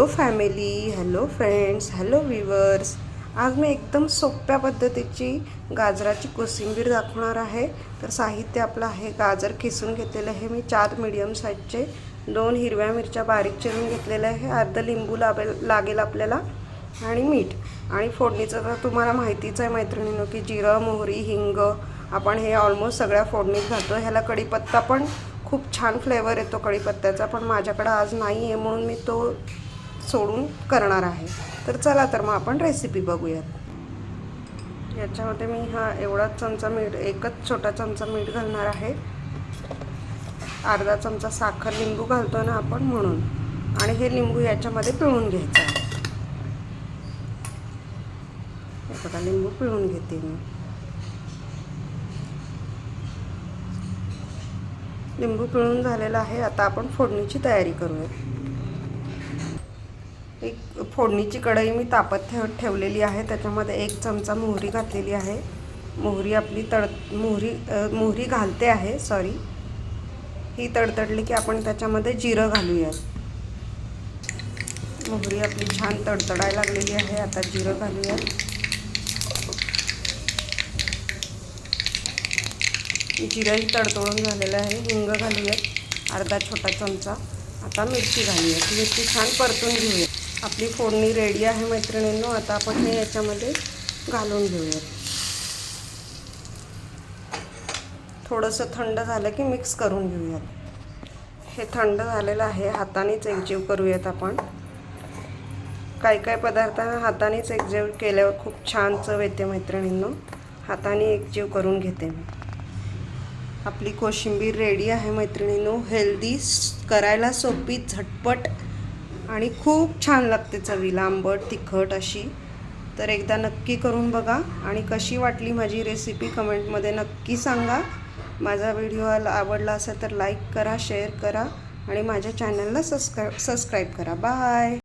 Hello family hello friends hello viewers आज मी एकदम सोप्या पद्धतीची गाजराची कोशिंबीर दाखवणार आहे. तर साहित्य आपलं आहे गाजर खिसून घेतलेलं आहे. मी चार मीडियम साईजचे दोन हिरव्या मिरच्या बारीक चिरून घेतलेल्या आहे. अर्ध लिंबू लावेल लागेल आपल्याला आणि मीठ. आणि फोडणीचं तर तुम्हाला माहितीच आहे मैत्रिणीनं की जिरं मोहरी हिंग आपण हे ऑलमोस्ट सगळ्या फोडणीत घालतो. ह्याला कढीपत्ता पण खूप छान फ्लेवर येतो कढीपत्त्याचा. पण माझ्याकडं आज नाही आहे म्हणून मी तो सोडून करणार आहे. तर चला तर मग आपण रेसिपी बघूयात. याच्यामध्ये मी हा एवढाच चमचा मीठ एकच छोटा चमचा मीठ घालणार आहे. अर्धा चमचा साखर लिंबू घालतो ना आपण म्हणून. आणि हे लिंबू याच्यामध्ये पिळून घ्यायचं आहे. बघा लिंबू पिळून घेते मी. लिंबू पिळून झालेला आहे. आता आपण फोडणीची तयारी करूया एक फोडणीची कढई मी तापत ठेव ठेवलेली आहे. त्याच्यामध्ये एक चमचा मोहरी घातलेली आहे. मोहरी आपली तड मोहरी मोहरी घालते आहे सॉरी ही तडतडली की आपण त्याच्यामध्ये जिरं घालूयात. मोहरी आपली छान तडतडायला लागलेली आहे. आता जिरं घालूयात. जिरंही तडतडून झालेलं आहे. हिंग घालूयात. अर्धा छोटा चमचा. आता मिरची घालूयात. मिरची छान परतून घेऊयात. आपली फोडणी रेडी आहे मैत्रिणींनो. आता आपण हे याच्यामध्ये घालून घेऊयात. थोडंसं थंड झालं की मिक्स करून घेऊयात. हे थंड झालेलं आहे. हातानेच एकजीव करूयात आपण. काही काही पदार्थ हातानेच एकजीव केल्यावर खूप छान चव येते मैत्रिणींनो. हाताने एकजीव करून घेते मी. आपली कोशिंबीर रेडी आहे मैत्रिणींनो. हेल्दी करायला सोपी झटपट आणि खूप छान लागते चवीला आंबट तिखट अशी. तर एकदा नक्की करून बघा आणि कशी वाटली माझी रेसिपी कमेंटमध्ये नक्की सांगा. माझा व्हिडिओ आवडला असेल तर लाईक करा शेअर करा आणि माझ्या चॅनलला सबस्क्राईब सबस्क्राईब करा. बाय